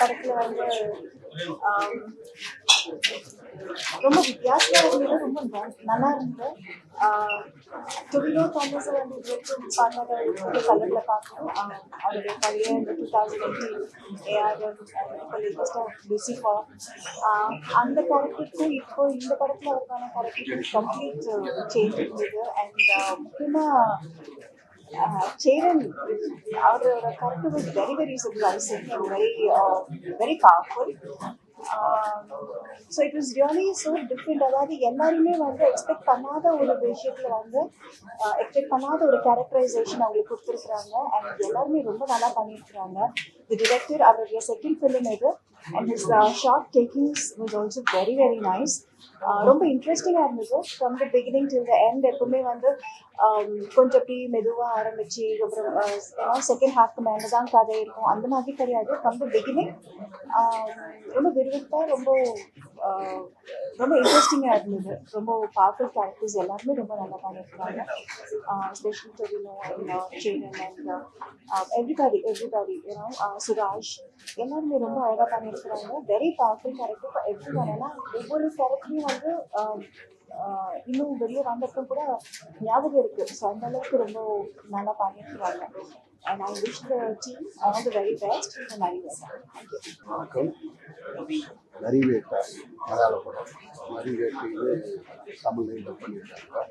படத்துல வந்து ரொம்ப வித்தியாசமா இருந்தது ரொம்ப நல்லா இருந்தது. டொவினோ தாமஸ் வந்து இது வரைக்கும் பார்க்காத கலர்ல பார்க்கணும். அவருடைய பழைய இந்த டூ தௌசண்ட் எயிட்டீன் ஏஆர் இப்போ லேட்டஸ்டாக லூசிஃபா அந்த கேரக்டருக்கும் இப்போ இந்த படத்துல அவருக்கான கேரக்டருக்கு கம்ப்ளீட் சேஞ்ச் இருந்தது. அண்ட் முக்கியமாக சேரன் அவரோட character was very very surprising very very powerful so it is really so different அதாவது எல்லாருமே வந்து எக்ஸ்பெக்ட் பண்ணாத ஒரு விஷயத்தில் வந்து எக்ஸ்பெக்ட் பண்ணாத ஒரு கேரக்டரைசேஷன் அவங்களுக்கு கொடுத்துருக்குறாங்க. அண்ட் எல்லாருமே ரொம்ப நல்லா பண்ணியிருக்கிறாங்க. தி டிரெக்டர் அவருடைய செகண்ட் ஃபிலிம் இது and his shot takings was also very very nice ரொம்ப இன்ட்ரெஸ்டிங்காக இருந்தது. From the beginning till the end எப்பவுமே வந்து கொஞ்சம் அப்படி மெதுவாக ஆரம்பிச்சு அப்புறம் செகண்ட் ஹாஃப்க்கு மேலே தான் கதை இருக்கும். அந்த மாதிரி கிடையாது. ஃப்ரம் த பிகினிங் ரொம்ப விறுவிறுப்பாக ரொம்ப ரொம்ப இன்ட்ரெஸ்டிங்காக இருந்தது. ரொம்ப பவர்ஃபுல் கேரக்டர்ஸ் எல்லாருமே ரொம்ப நல்லா பண்ணியிருக்காங்க special Tovino and Chenan and everybody everybody ஏன்னா சுராஜ் எல்லாருமே ரொம்ப அழகாக பண்ணியிருக்கிறாங்க. வெரி பவர்ஃபுல் கேரக்டர் இப்போ எவ்ரி ஒன் ஏன்னா ஒவ்வொரு கேரக்டரையும் வந்து இன்னும் வெளியே வந்தப்போ கூட ஞாபகம் இருக்குது ஸோ அந்த அளவுக்கு ரொம்ப நல்லா பண்ணியிருக்கிறாங்க. And I wish the team all the very best நிறைய வணக்கம். நரிவேட்டை மலையாள படம் நரிவேட்டைன்னு தமிழில் டப் பண்ணியிருக்காங்க.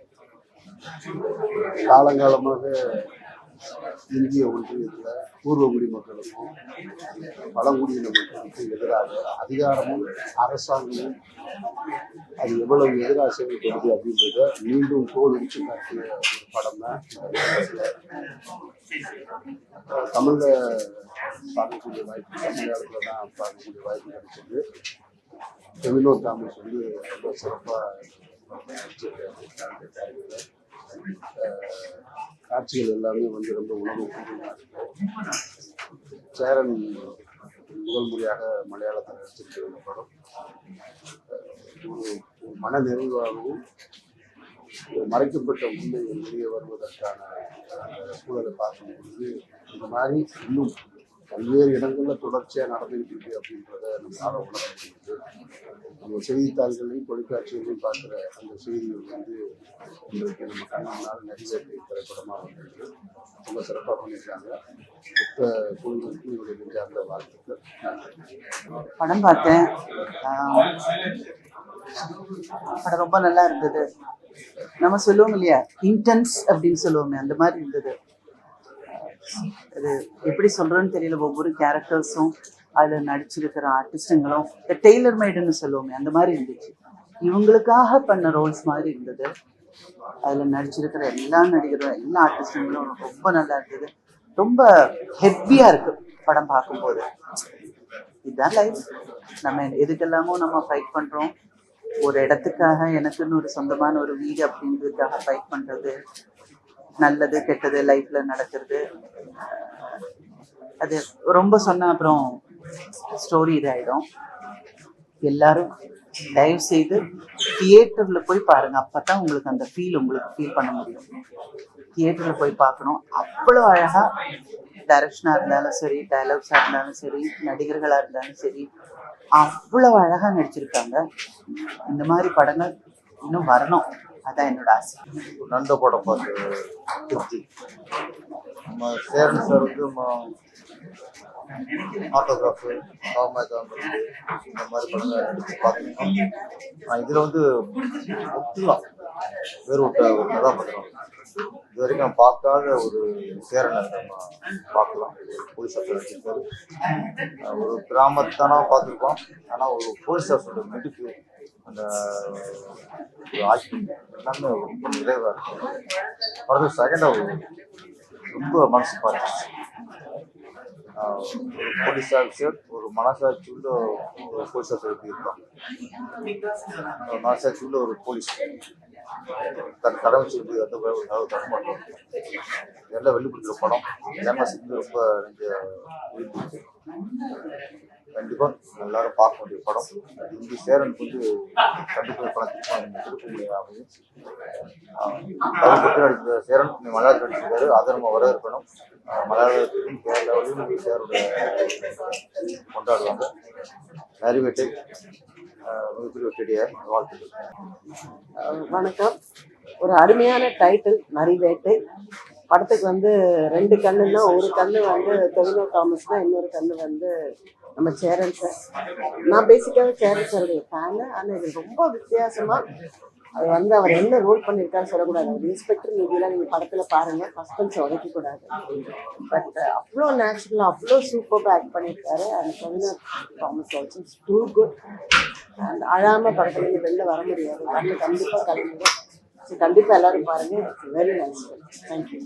காலங்காலமாக இந்திய ஒன்றியத்தில் பூர்வகுடி மக்களுக்கும் பழங்குடியின மக்களுக்கும் எதிராக அதிகாரமும் அரசாங்கமும் அது எவ்வளவு எதிராக செயல்படுது அப்படின்றத மீண்டும் தோல் இடிச்சு காட்டிய ஒரு படம் தான் தமிழில் பார்க்கக்கூடிய வாய்ப்பு மலையாளத்தில் தான் பார்க்கக்கூடிய வாய்ப்பு கிடைச்சது செவிலூர் தாமஸ் வந்து ரொம்ப சிறப்பாக காட்சிகள் எல்லாமே வந்து ரொம்ப உணவு சேரன் முதல் முறையாக மலையாளத்தில் நடிச்சிருக்கிற படம். ஒரு மன நிறைவாகவும் மறைக்கப்பட்ட உண்மை வெளியே வருவதற்கான சூழலை பார்க்கும் பொழுது இந்த மாதிரி இன்னும் பல்வேறு இடங்களில் தொடர்ச்சியாக நடந்துகிட்டு இருக்கு அப்படின்றத நம்மளால் உணர முடியுது. நம்ம செய்தித்தாள்களையும் தொலைக்காட்சிகளையும் பார்க்குற அந்த செய்திகள் வந்து இன்றைக்கு நம்ம கண்ணால் நிறைவேற்றி திரைப்படமாக வந்திருக்கு. ரொம்ப சிறப்பாக பண்ணியிருக்காங்க. மொத்த குழுவிற்கு என்னுடைய நெஞ்சார்ந்த வாழ்த்துக்கள். படம் பார்த்தேன். படம் ரொம்ப நல்லா இருந்தது. நம்ம சொல்லுவோம் இல்லையா? இன்டென்ஸ் அப்படின்னு சொல்லுவோமே அந்த மாதிரி இருந்தது. அது எப்படி சொல்றேன்னு தெரியல. ஒவ்வொரு கேரக்டர்ஸும் அதில் நடிச்சிருக்கிற ஆர்டிஸ்ட்டுங்களும் இந்த டெய்லர் மேடுன்னு சொல்லுவோமே அந்த மாதிரி இருந்துச்சு. இவங்களுக்காக பண்ண ரோல்ஸ் மாதிரி இருந்தது. அதில் நடிச்சிருக்கிற எல்லா நடிகரும் எல்லா ஆர்டிஸ்ட்டுங்களும் ரொம்ப நல்லா இருந்தது. ரொம்ப ஹெவியாக இருக்கு படம் பார்க்கும்போது. இதுதான் லைஃப் நம்ம எதுக்கெல்லாமோ நம்ம ஃபைட் பண்ணுறோம் ஒரு இடத்துக்காக எனக்குன்னு ஒரு சொந்தமான ஒரு வீடு அப்படின்றதுக்காக ஃபைட் பண்ணுறது நல்லது கெட்டது லைஃப்பில் நடக்கிறது. அது ரொம்ப சொன்ன அப்புறம் ஸ்டோரி இதாயிடும். எல்லாரும் தயவு செய்து தியேட்டரில் போய் பாருங்க. அப்பதான் உங்களுக்கு அந்த ஃபீல் உங்களுக்கு ஃபீல் பண்ண முடியும். தியேட்டரில் போய் பார்க்கணும். அவ்வளோ அழகாக டைரக்ஷனாக இருந்தாலும் சரி டைலாக்ஸாக இருந்தாலும் சரி நடிகர்களாக இருந்தாலும் சரி அவ்வளோ அழகாக நடிச்சிருக்காங்க. இந்த மாதிரி படங்கள் இன்னும் வரணும். அதான் என்னோட ஆசை. நண்ட படம் பார்த்து திருப்தி. நம்ம சேரன் சார் வந்து ஆட்டோகிராஃபு காமேகாமிருந்து இந்த மாதிரி படங்கள் எடுத்து பார்த்தீங்கன்னா இதில் வந்து முற்றிலும் வேறுபட்ட ஒரு கதாபாத்திரம். இது வரைக்கும் பார்க்காத ஒரு சேரனை நம்ம பார்க்கலாம். போலீஸ் ஆஃபீஸர் ஒரு கிராமத்தானா பார்த்துருக்கோம் ஆனால் ஒரு போலீஸ் ஆஃபீஸரோட மெடிக்கு அந்த ஒரு எல்லாமே ரொம்ப நிறைவாக இருக்கும். பிறகு செகண்டாக ரொம்ப மனசு பார்த்து போலீஸ் ஆஃபீஸர் ஒரு மனசாட்சி உள்ள ஒரு போலீஸ் ஆஃபீஸர் எப்படி இருப்பான்? ஒரு மனசாட்சி உள்ள ஒரு போலீஸ். தன் கடமை சொல்லி அந்த அளவு தர மாட்டோம் எல்லாம் வெளிப்படுத்துகிற படம். கேமரா வந்து ரொம்ப எனக்கு உயிர்ப்பிச்சு கண்டிப்பா எல்லாரும் பார்க்க வேண்டிய படம். இந்தி சேரனுக்கு வந்து கண்டிப்பா இந்த படம் திருப்பம் திருப்பம் அமையும் நடித்த சேரன் மலையாளத்தில் நடிச்சிருக்காரு. அதை நம்ம வரவேற்கணும். ஆஹ் மலையாளத்திலும் கேரளாவிலும் சேரோட கொண்டாடுவாங்க. நரிவேட்டை ஆஹ் மிகப்பெரிய வெற்றியார் வாழ்த்துக்கள். வணக்கம். ஒரு அருமையான டைட்டில் நரிவேட்டை. படத்துக்கு வந்து ரெண்டு கண்ணுன்னா ஒரு கண்ணு வந்து தொழிலோ தாமஸ்னா இன்னொரு கண்ணு வந்து நம்ம சேரன் சார். நான் பேசிக்காகவே சேரன் சாருடைய ஃபேனு ஆனால் இது ரொம்ப வித்தியாசமாக அது வந்து அவர் என்ன ரோல் பண்ணியிருக்காருன்னு சொல்லக்கூடாது. அவர் இன்ஸ்பெக்டர் மீதியெல்லாம் நீங்கள் படத்தில் பாருங்கள் சஸ்பென்ஸ் உடைக்கக்கூடாது. பட் அவ்வளோ நேச்சுரலாக அவ்வளோ சூப்பராக ஆக்ட் பண்ணியிருக்காரு அந்த தொழிலோ Thomas also too good and அழாமல் படத்துலேருந்து வெளில வர முடியாது. கண்ணு கண்டிப்பாக கலந்துடும் ஸோ கண்டிப்பாக எல்லாரும் பாருங்கள் வெரி நைஸ் தேங்க்யூ